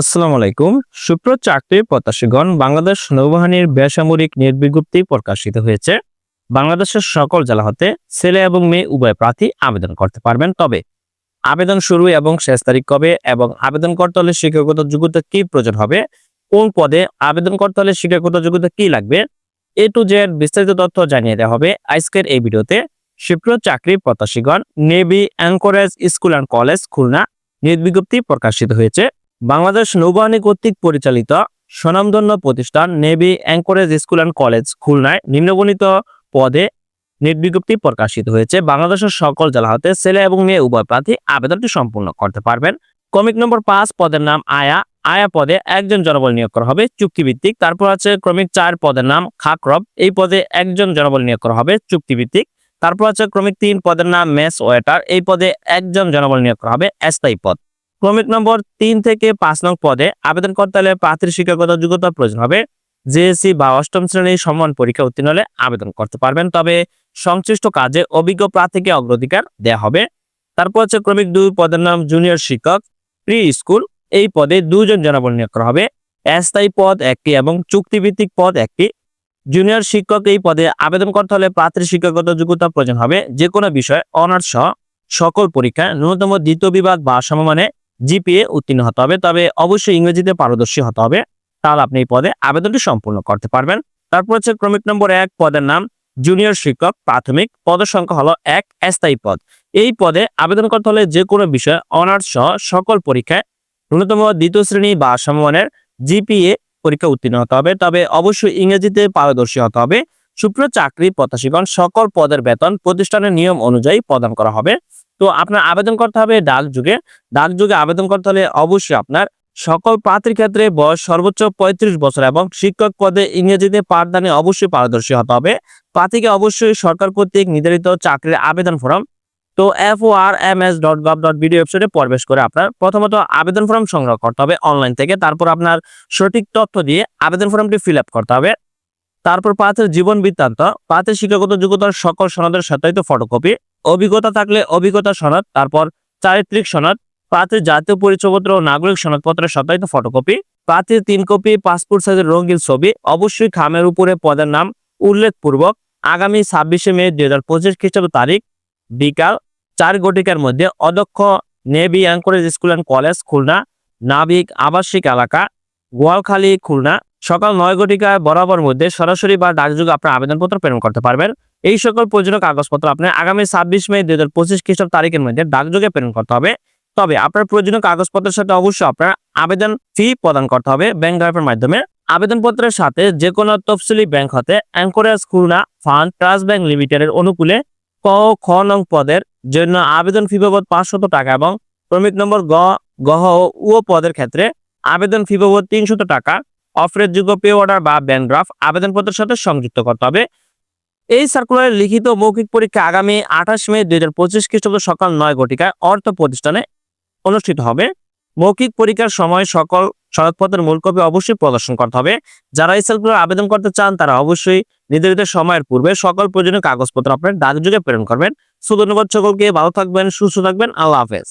আসসালামু আলাইকুম। সুপ্র চাকরি প্রত্যাশীগণ, বাংলাদেশ নৌবাহিনীর বেসামরিক নিয়োগ বিজ্ঞপ্তি প্রকাশিত হয়েছে। বাংলাদেশের সকল জেলা হতে ছেলে এবং মেয়ে উভয় প্রার্থী আবেদন করতে পারবেন। তবে আবেদন শুরু এবং শেষ তারিখ কবে এবং আবেদন করতে হলে শিক্ষাগত যোগ্যতা কি প্রয়োজন হবে? কোন পদে আবেদন করতে হলে শিক্ষাগত যোগ্যতা কি লাগবে? এ টু জেড বিস্তারিত তথ্য জানিয়ে দেওয়া হবে আজকের এই ভিডিওতে। সুপ্র চাকরি প্রত্যাশীগণ, navy anchorage school and college Khulna নিয়োগ বিজ্ঞপ্তি প্রকাশিত হয়েছে। বাংলাদেশ নৌবাহিনী কর্তৃক পরিচালিত স্বনামধন্য প্রতিষ্ঠান navy anchorage school and college খুলনায় নিম্নবর্ণিত পদে নিয়োগ বিজ্ঞপ্তি প্রকাশিত হয়েছে। বাংলাদেশের সকল জেলা হতে ছেলে এবং মেয়ে উভয় প্রার্থী আবেদনটি সম্পূর্ণ করতে পারবেন। ক্রমিক নম্বর পাঁচ পদের নাম আয়া। আয়া পদে একজন জনবল নিয়োগ করা হবে চুক্তিভিত্তিক। তারপর আছে ক্রমিক চার পদের নাম খাকরব। এই পদে একজন জনবল নিয়োগ করা হবে চুক্তিভিত্তিক। তারপর আছে ক্রমিক তিন পদের নাম মেস ওয়েটার। এই পদে একজন জনবল নিয়োগ করা হবে স্থায়ী পদ। ক্রমিক নম্বর তিন থেকে পাঁচ নং পদে আবেদন করতে হলে প্রার্থীর শিক্ষাগত যোগ্যতা প্রয়োজন হবে। জেএসসি বা অষ্টম শ্রেণির সমান পরীক্ষা উত্তীর্ণ হলে আবেদন করতে পারবেন, তবে সংশ্লিষ্ট কাজে অভিজ্ঞ প্রার্থীকে অগ্রাধিকার দেওয়া হবে। তারপর হচ্ছে ক্রমিক দুই পদের নাম জুনিয়র শিক্ষক প্রি স্কুল এই পদে দুজন জনবল নিয়োগ করা হবে। অস্থায়ী পদ একটি এবং চুক্তিভিত্তিক পদ একটি। জুনিয়র শিক্ষক এই পদে আবেদন করতে হলে প্রার্থীর শিক্ষাগত যোগ্যতা প্রয়োজন হবে। যে কোনো বিষয় অনার্স সহ সকল পরীক্ষায় ন্যূনতম দ্বিতীয় বিভাগ বা সমমানে জিপিএ উত্তীর্ণ হতে হবে। তবে অবশ্যই ইংরেজিতে পারদর্শী হতে হবে। তাহলে আপনি এই পদে আবেদনটি সম্পূর্ণ করতে পারবেন। তারপর হচ্ছে ক্রমিক নম্বর এক পদের নাম জুনিয়র শিক্ষক প্রাথমিক। পদের সংখ্যা হলো এক, স্থায়ী পদ। এই পদে আবেদন করতে হলে যে কোনো বিষয়ে অনার্স সহ সকল পরীক্ষায় ন্যূনতম দ্বিতীয় শ্রেণি বা সমমানের জিপিএ পরীক্ষা উত্তীর্ণ হতে হবে। তবে অবশ্যই ইংরেজিতে পারদর্শী হতে হবে। সুপ্র চাকরি প্রত্যাশীগণ সকল পদের বেতন প্রতিষ্ঠানের নিয়ম অনুযায়ী প্রদান করা হবে। তো আপনার আবেদন করতে হবে ডাক যুগে। ডাক যুগে আবেদন করতে হলে অবশ্যই আপনার সকল প্রার্থীর ক্ষেত্রে বয়স সর্বোচ্চ পঁয়ত্রিশ বছর এবং শিক্ষক পদে ইংরেজিতে পাঠদানে অবশ্যই পারদর্শী হতে হবে। প্রার্থীকে অবশ্যই সরকার কর্তৃক নির্ধারিত চাকরির আবেদন ফর্ম তো F O R M S dot gov dot BD ওয়েবসাইটে প্রবেশ করে আপনার প্রথমত আবেদন ফর্ম সংগ্রহ করতে হবে অনলাইন থেকে। তারপর আপনার সঠিক তথ্য দিয়ে আবেদন ফর্মটি ফিল আপ করতে হবে। তারপর প্রার্থীর জীবন বৃত্তান্ত, প্রার্থীর শিক্ষাগত যোগ্যতার সকল সনদের সত্যায়িত ফটোকপি অভিজ্ঞতা থাকলে অভিজ্ঞতা সনদ, তারপর চারিত্রিক সনদ প্রার্থীর জাতীয় পরিচয়পত্র ও নাগরিক সনদপত্রের সত্যায়িত ফটোকপি প্রার্থীর তিন কপি, পাসপোর্ট সাইজের রঙিন ছবি, অবশ্যই খামের উপরে পদের নাম উল্লেখপূর্বক। আগামী ছাব্বিশে মে দুই হাজার পঁচিশ খ্রিস্টাব্দ তারিখ, বিকাল চার ঘটিকার মধ্যে অধ্যক্ষ navy anchorage school and college, Khulna, নাবিক আবাসিক এলাকা, গোয়ালখালী, খুলনা। সকাল নয় ঘটিকায় বরাবর মধ্যে সরাসরি বা ডাকযোগে আপনার আবেদনপত্র প্রেরণ করতে পারবেন। এই সকল প্রয়োজনীয় কাগজপত্র আপনার আগামী ছাব্বিশ মে দুই হাজার পঁচিশ খ্রিস্টাব্দ তারিখের মধ্যে ডাকযোগে প্রেরণ করতে হবে। তবে আপনার প্রয়োজনীয় কাগজপত্রের সাথে অবশ্যই আপনার আবেদন ফি প্রদান করতে হবে ব্যাংক ড্রাইভের মাধ্যমে। আবেদনপত্রের সাথে যে কোনো তফসিলি ব্যাংক হতে anchorage Khulna fund trust bank লিমিটেডের অনুকূলে ক, খ নং পদের জন্য আবেদন ফি বাবদ পাঁচশত টাকা এবং ক্রমিক নম্বর গ গহ ও পদের ক্ষেত্রে আবেদন ফি বাবদ তিনশত টাকা, অফারের যোগ্য পে অর্ডার বা ব্যাংক ড্রাফট আবেদনপত্রের সাথে সংযুক্ত করতে হবে। এই সার্কুলারের লিখিত মৌখিক পরীক্ষা আগামী আঠাশ মে দুই হাজার পঁচিশ খ্রিস্টাব্দ সকাল নয় ঘটিকায় অর্থ প্রতিষ্ঠানে অনুষ্ঠিত হবে। মৌখিক পরীক্ষার সময় সকল সনদপত্রের মূল কপি অবশ্যই প্রদর্শন করতে হবে। যারা এই সার্কুলার আবেদন করতে চান, তারা অবশ্যই নির্ধারিত সময়ের পূর্বে সকল প্রয়োজনীয় কাগজপত্র আপনার ডাকযোগে প্রেরণ করবেন। সো ধন্যবাদ সকলকে, ভালো থাকবেন, সুস্থ থাকবেন, আল্লাহ হাফেজ।